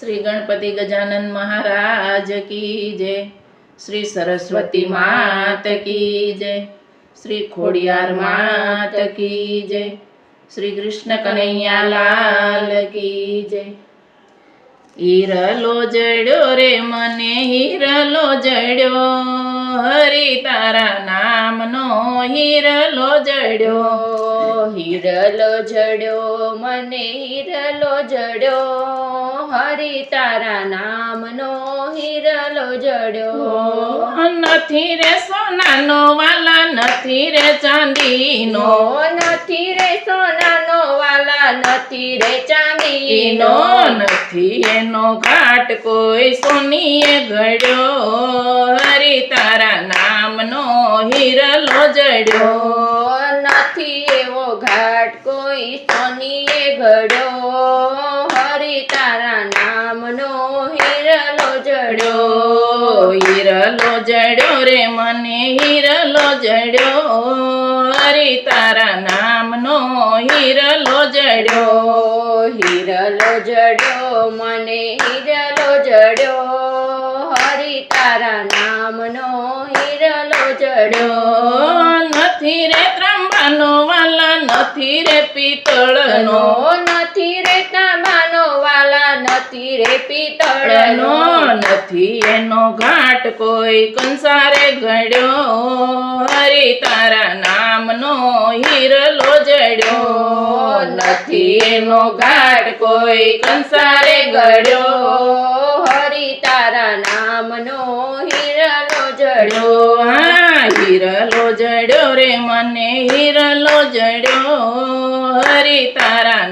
શ્રી ગણપતિ ગજાનન મહારાજ કી જય. શ્રી સરસ્વતી માત કી જય. શ્રી ખોડિયાર માત કી જય. શ્રી કૃષ્ણ કનૈયા લાલ કી જય. હીરલો જડ્યો રે મને હીરલો જડ્યો. હરી તારા નામનો હીરલો જડ્યો હિરલો જડ્યો મને હિરલો જડ્યો. હરી તારા નામનો હિરલો જડ્યો. નથી રે સોનાનો વાલા નથી રે ચાંદીનો. નથી રે સોનાનો નથી રે ચાંદીનો. નથી એનો ઘાટ કોઈ સોનીએ ઘડ્યો હરી તારા નામનો હીરલો જડ્યો. નથી એવો ઘાટ કોઈ સોનીએ ઘડ્યો હરી તારા નામનો હિરલો જડ્યો. હીરલો જડ્યો રે મને હીરલો જડ્યો. હરી તારા નામનો હીરલો જડ્યો. હીરલો જડ્યો, મને હીરલો જડ્યો. હરી તારા નામનો હીરલો જડ્યો. નથી રે ત્રંબાનો વાલા, નથી રે પિત્તળનો. નથી રે રે પિતળનો નો નથી એનો ઘાટ કોઈ કંસારે ઘડ્યો હરી તારા નામનો હીરલો જડ્યો. નથી એનો ઘાટ કોઈ કંસારે ઘડ્યો હરી તારા નામનો હિરલો જડ્યો જડ્યો. હા હીરલો જડ્યો રે મને હીરલો જડ્યો. હરી તારા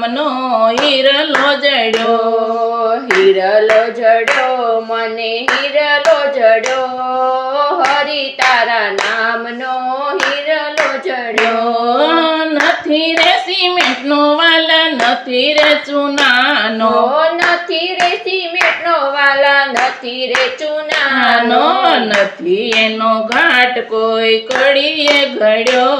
નામનો હીરલો જડ્યો. હીરલો જડ્યો મને હીરલો જડ્યો. હરી તારા નામનો નથી રે સિમેન્ટનો વાલા નથી રે ચૂનાનો. નથી રે સિમેન્ટનો વાલા નથી રે ચૂનાનો. નથી એનો ઘાટ કોઈ કડીએ ઘડ્યો.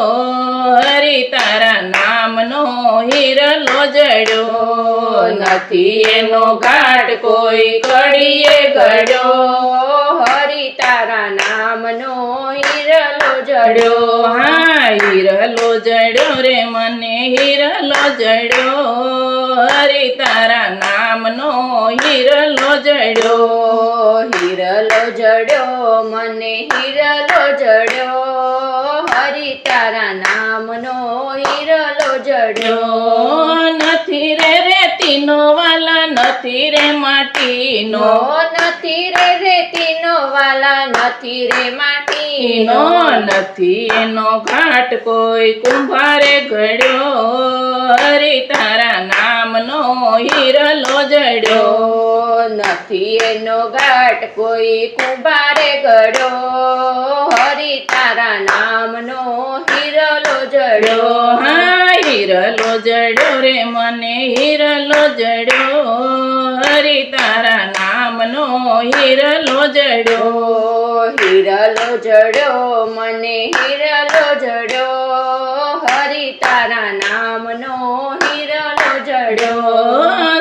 હરી તારા નામનો હીરલો જડ્યો. નથી એનો ઘાટ કોઈ કડીએ ઘડ્યો હરી તારા નામનો હિરલો જડ્યો હા હીરલો જડ્યો રે મને, હીરલો જડ્યો. હરી તારા નામનો હીરલો જડ્યો હીરલો જડ્યો મને, હીરલો જડ્યો. હરી તારા નામનો હીરલો જડ્યો નથી રે રેતીનો વાલા નથી રે માટીનો. નથી રે રેતીનો વાલા નથી રે માટીનો. નથી એનો ઘાટ કોઈ કુંભારે ઘડ્યો. હરી તારા નામનો હીરલો જડ્યો. નથી એનો ઘાટ કોઈ કુંભારે ઘડ્યો. હરી તારા નામનો હિરલો જડ્યો. હા હીરલો જડ્યો રે મને હીરલો જડ્યો. હરી તારા નામનો હીરલો જડ્યો હીરલો જડ્યો મને હીરલો જડ્યો હરી તારા નામનો હીરલો જડ્યો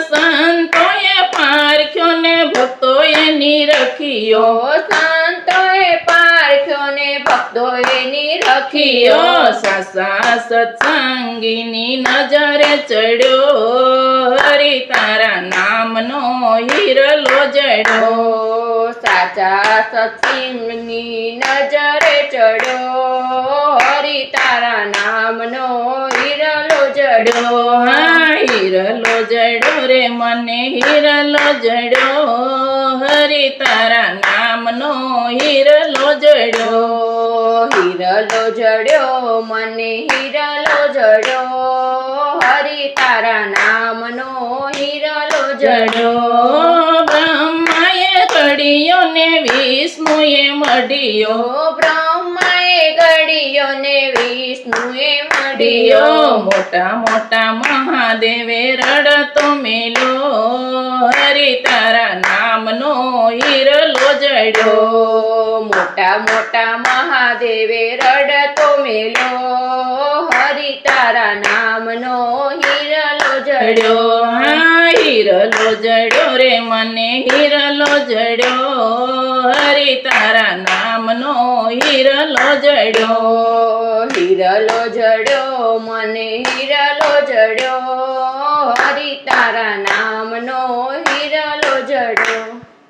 સંતોએ પારખ્યો ને ભક્તોએ નિરખિયો ઓ સંતોએ પારખ્યો ને ભક્તોએ નિરખિયો રખિયો સાસા સત્સંગીની નજરે ચડ્યો. હરી તારા નામનો હીરલો જડ્યો. સાચા સત્સંગની નજરે ચડ્યો. હરી તારા નામનો હીરલો જડ્યો. હા હીરલો જડ્યો રે મને હીરલો જડ્યો. હરી તારા નામનો હીરલો જડ્યો. હિરલો જડ્યો મને હિરલો જડ્યો હરી તારા નામનો હિરલો જડ્યો. બ્રહ્માએ ઘડિયો ને વિષ્ણુએ મઢિયો બ્રહ્માએ ગળિયો ને વિષ્ણુએ મળ્યો. મોટા મોટા મહાદેવે રડતો મેલો હરી તારા નામનો હીરલો જડ્યો ઓ મોટા મોટા મહાદેવે રડતો મેલો. હરિ તારા નામનો હિરલો જડ્યો. હા, હિરલો જડ્યો રે મને, હિરલો જડ્યો. હરિ તારા નામનો હિરલો જડ્યો. હિરલો જડ્યો, મને હિરલો જડ્યો. હરિ તારા નામનો હિરલો જડ્યો